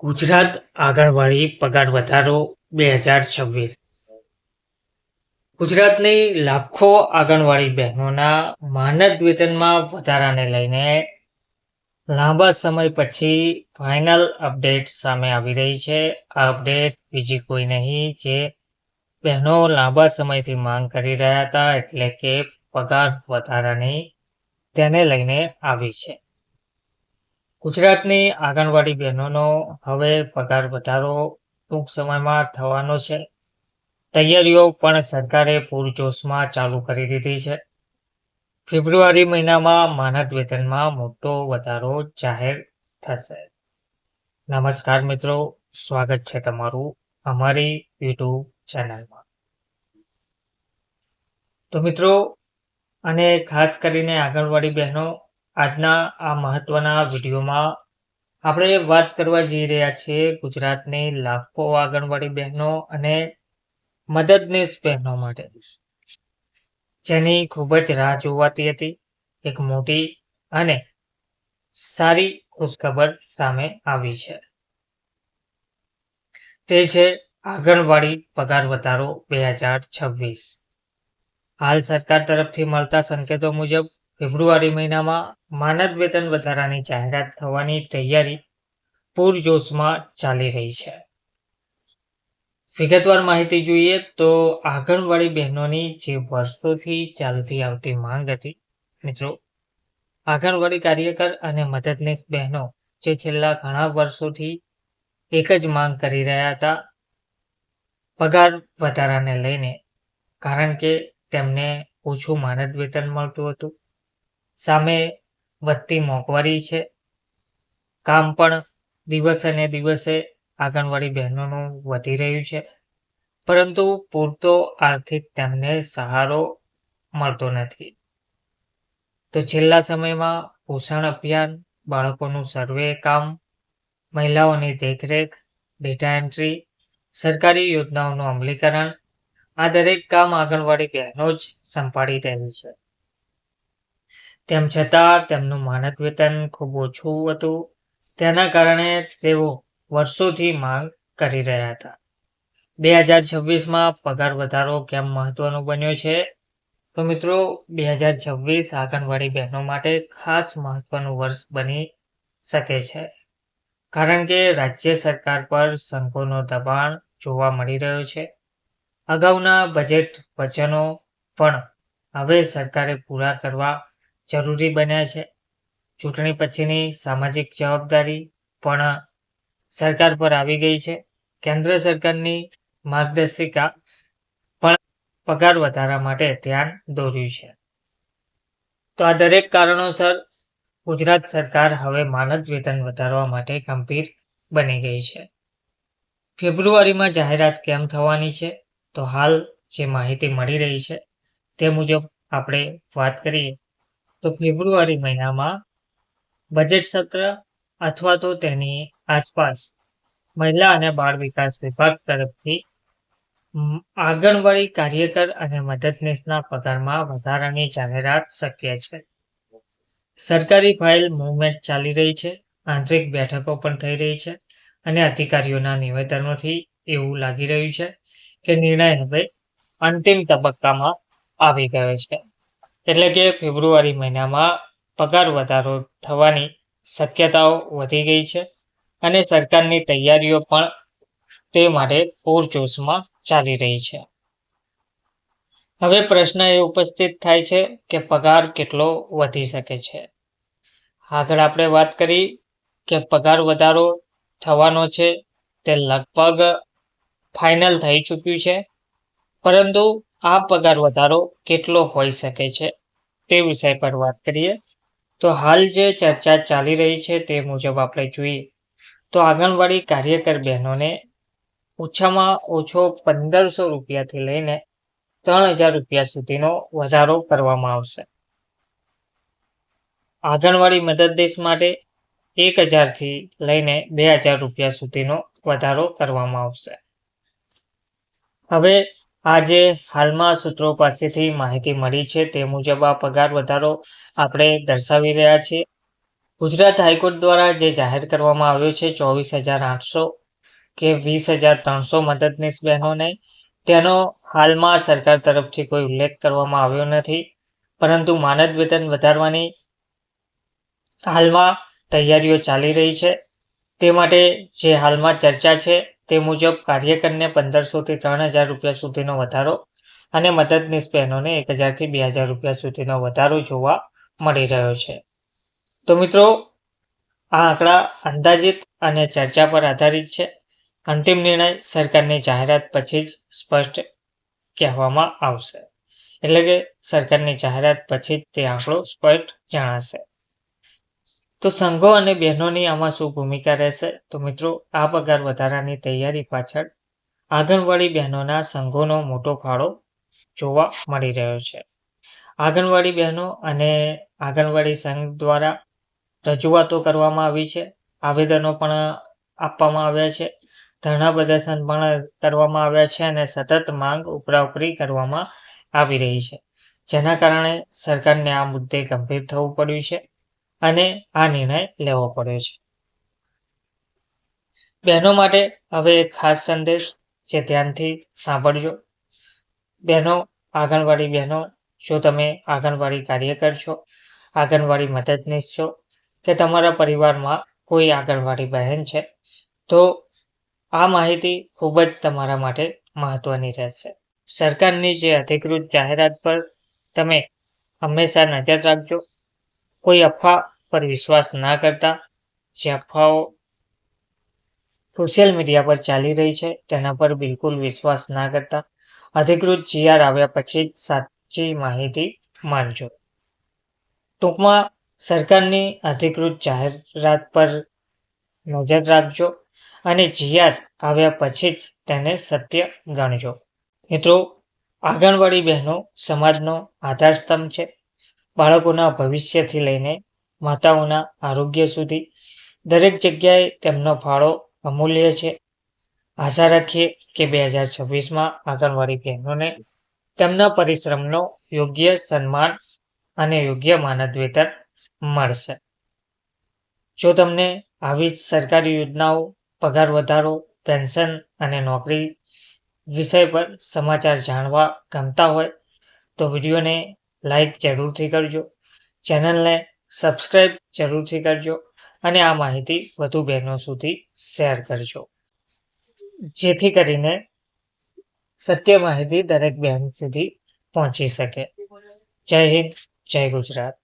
ગુજરાત આંગણવાડી પગાર વધારો બે હજાર છવ્વીસ. ગુજરાતની લાખો આંગણવાડી બહેનોના માનદ વેતનમાં વધારાને લઈને લાંબા સમય પછી ફાઇનલ અપડેટ સામે આવી રહી છે. આ અપડેટ બીજી કોઈ નહીં, જે બહેનો લાંબા સમયથી માંગ કરી રહ્યા હતા, એટલે કે પગાર વધારાની તેને લઈને આવી છે. ગુજરાતની આંગણવાડી બહેનોનો હવે પગાર વધારો ટૂંક સમયમાં થવાનો છે. તૈયારીઓ પણ સરકારે પૂરજોશમાં ચાલુ કરી દીધી છે. ફેબ્રુઆરી મહિનામાં માનદ વેતનમાં મોટો વધારો જાહેર થશે. નમસ્કાર મિત્રો, સ્વાગત છે તમારું અમારી યુટ્યુબ ચેનલમાં. તો મિત્રો, અને ખાસ કરીને આંગણવાડી બહેનો આજના આ મહત્વના વિડીયોમાં આપણે વાત કરવા જઈ રહ્યા છીએ ગુજરાતની લાખો આંગણવાડી બહેનો અને મદદનીશ બહેનો માટે. જેની ખૂબ જ રાહ જોવાતી હતી, એક મોટી અને સારી ખુશખબર સામે આવી છે. તે છે આંગણવાડી પગાર વધારો બે હજાર છવ્વીસ. હાલ સરકાર તરફથી મળતા સંકેતો મુજબ, ફેબ્રુઆરી મહિનામાં માનદ વેતન વધારાની જાહેરાત થવાની તૈયારી પૂરજોશમાં ચાલી રહી છે. વિગતવાર માહિતી જોઈએ તો આંગણવાડી બહેનોની જે વર્ષોથી ચાલતી આવતી માંગ હતી, મિત્રો, આંગણવાડી કાર્યકર અને મદદનીશ બહેનો જે છેલ્લા ઘણા વર્ષોથી એક જ માંગ કરી રહ્યા હતા, પગાર વધારાને લઈને, કારણ કે તેમને ઓછું માનદ વેતન મળતું હતું. સામે વધતી મોંઘવારી છે. કામ પણ દિવસે ને દિવસે આંગણવાડી બહેનોનું વધી રહ્યું છે. પરંતુ પૂરતો આર્થિક તેમને સહારો મળતો નથી. તો છેલ્લા સમયમાં પોષણ અભિયાન, બાળકોનું સર્વે કામ, મહિલાઓની દેખરેખ ડેટા એન્ટ્રી સરકારી યોજનાઓનું અમલીકરણ આ દરેક કામ આંગણવાડી બહેનો જ સંભાળી રહી છે. તેમ છતાં તેમનું માનદ વેતન ખૂબ ઓછું હતું. તેના કારણે તેઓ વર્ષોથી માંગ કરી રહ્યા હતા. બે હજાર છવ્વીસમાં પગાર વધારો કેમ મહત્વનો બન્યો છે? તો મિત્રો, બે હજાર છવ્વીસ આંગણવાડી બહેનો માટે ખાસ મહત્વનું વર્ષ બની શકે છે. કારણ કે રાજ્ય સરકાર પર સંઘોનો દબાણ જોવા મળી રહ્યો છે. અગાઉના બજેટ વચનો પણ હવે સરકારે પૂરા કરવા જરૂરી બન્યા છે. ચૂંટણી પછીની સામાજિક જવાબદારી પણ સરકાર પર આવી ગઈ છે. કેન્દ્ર સરકારની માર્ગદર્શિકા પણ પગાર વધારા માટે ધ્યાન દોર્યું છે. તો આ દરેક કારણોસર ગુજરાત સરકાર હવે માનદ વેતન વધારવા માટે ગંભીર બની ગઈ છે. ફેબ્રુઆરીમાં જાહેરાત કેમ થવાની છે? તો હાલ જે માહિતી મળી રહી છે તે મુજબ આપણે વાત કરીએ. તો ફેબ્રુઆરી મહિનામાં બજેટ સત્ર અથવા તો તેની આસપાસ મહિલા અને બાળ વિકાસ વિભાગ તરફથી આંગણવાડી કાર્યકર અને મદદનીશના પગારમાં વધારાની જાહેરાત શક્ય છે. સરકારી ફાઇલ મુવમેન્ટ ચાલી રહી છે, આંતરિક બેઠકો પણ થઈ રહી છે અને અધિકારીઓના નિવેદનોથી એવું લાગી રહ્યું છે કે નિર્ણય હવે અંતિમ તબક્કામાં આવી ગયો છે. એટલે કે ફેબ્રુઆરી મહિનામાં પગાર વધારો થવાની શક્યતાઓ વધી ગઈ છે અને સરકારની તૈયારીઓ પણ તે માટે પૂરજોશમાં ચાલી રહી છે. હવે પ્રશ્ન એ ઉપસ્થિત થાય છે કે પગાર કેટલો વધી શકે છે. આગળ આપણે વાત કરી કે પગાર વધારો થવાનો છે તે લગભગ ફાઇનલ થઈ ચૂક્યું છે. પરંતુ આ પગાર વધારો કેટલો હોઈ શકે છે તે વિષય પર વાત કરીએ. તો હાલ જે ચર્ચા ચાલી રહી છે તે મુજબ આપણે જોઈએ તો આંગણવાડી કાર્યકર બહેનોને ઓછામાં ઓછો પંદરસો રૂપિયાથી લઈને ત્રણ હજાર રૂપિયા સુધીનો વધારો કરવામાં આવશે. આંગણવાડી મદદનીશ માટે એક હજારથી લઈને બે હજાર રૂપિયા સુધીનો વધારો કરવામાં આવશે. હવે આજે હાલમાં સૂત્રો પાસેથી માહિતી મળી છે. તે મુજબ આ પગાર વધારો આપણે દર્શાવી રહ્યા છીએ. ગુજરાત હાઈકોર્ટ દ્વારા જે જાહેર કરવામાં આવ્યો છે, ચોવીસ હજાર આઠસો કે વીસ હજાર ત્રણસો મદદનીશ બહેનોને, તેનો હાલમાં સરકાર તરફથી કોઈ ઉલ્લેખ કરવામાં આવ્યો નથી. પરંતુ માનદ વેતન વધારવાની હાલમાં તૈયારીઓ ચાલી રહી છે. તે માટે જે હાલમાં ચર્ચા છે તે મુજબ કાર્યકરને પંદરસોથી ત્રણ હજાર રૂપિયા સુધીનો વધારો અને મદદનીશ બહેનોને એક હજારથી બે હજાર રૂપિયા સુધીનો વધારો જોવા મળી રહ્યો છે. તો મિત્રો, આ આંકડા અંદાજિત અને ચર્ચા પર આધારિત છે. અંતિમ નિર્ણય સરકારની જાહેરાત પછી જ સ્પષ્ટ કહેવામાં આવશે. એટલે કે સરકારની જાહેરાત પછી જ તે આંકડો સ્પષ્ટ જણાશે. તો સંઘો અને બહેનોની આમાં શું ભૂમિકા રહેશે? તો મિત્રો, આ પગાર વધારાની તૈયારી પાછળ આંગણવાડી બહેનોના સંઘોનો મોટો ફાળો જોવા મળી રહ્યો છે. આંગણવાડી બહેનો અને આંગણવાડી સંઘ દ્વારા રજૂઆતો કરવામાં આવી છે. આવેદનો પણ આપવામાં આવ્યા છે. ધરણા પ્રદર્શન પણ કરવામાં આવ્યા છે અને સતત માંગ ઉપરાઉપરી કરવામાં આવી રહી છે. જેના કારણે સરકારને આ મુદ્દે ગંભીર થવું પડ્યું છે. અને આ નિર્ણય લેવો પડ્યો છે. બહેનો માટે હવે એક ખાસ સંદેશ જે ધ્યાનથી સાંભળજો. બહેનો, આંગણવાડી બહેનો, જો તમે આંગણવાડી કાર્યકર છો, આંગણવાડી મદદનીશ છો, કે તમારા પરિવારમાં કોઈ આંગણવાડી બહેન છે, તો આ માહિતી ખૂબ જ તમારા માટે મહત્વની રહેશે. સરકારની જે અધિકૃત જાહેરાત પર તમે હંમેશા નજર રાખજો. કોઈ અફવા પર વિશ્વાસ ના કરતા, જે અફવાઓ સોશિયલ મીડિયા પર ચાલી રહી છે, તેના પર બિલકુલ વિશ્વાસ ના કરતા, અધિકૃત જીઆર આવ્યા પછી જ સાચી માહિતી માનજો. ટૂંકમાં, સરકારની અધિકૃત જાહેરાત પર નજર રાખજો અને જીઆર આવ્યા પછી જ તેને સત્ય ગણજો. મિત્રો, આંગણવાડી બહેનો સમાજનો આધારસ્તંભ છે. બાળકોના ભવિષ્યથી લઈને માતાઓના આરોગ્ય સુધી દરેક જગ્યાએ તેમનો ફાળો અમૂલ્ય છે. આશા રાખીએ કે બે હજાર છવ્વીસમાં આંગણવાડી બહેનોને તેમના પરિશ્રમનો યોગ્ય સન્માન અને યોગ્ય માનદ વેતન મળશે. જો તમને આવી સરકારી યોજનાઓ, પગાર વધારો, પેન્શન અને નોકરી વિષય પર સમાચાર જાણવા ગમતા હોય તો વિડીયોને લાઈક જરૂરથી કરજો. ચેનલને સબસ્ક્રાઈબ જરૂરથી કરજો અને આ માહિતી વધુ બહેનો સુધી શેર કરજો. જેથી કરીને સત્ય માહિતી દરેક બહેન સુધી પહોંચી શકે. જય હિન્દ, જય ગુજરાત.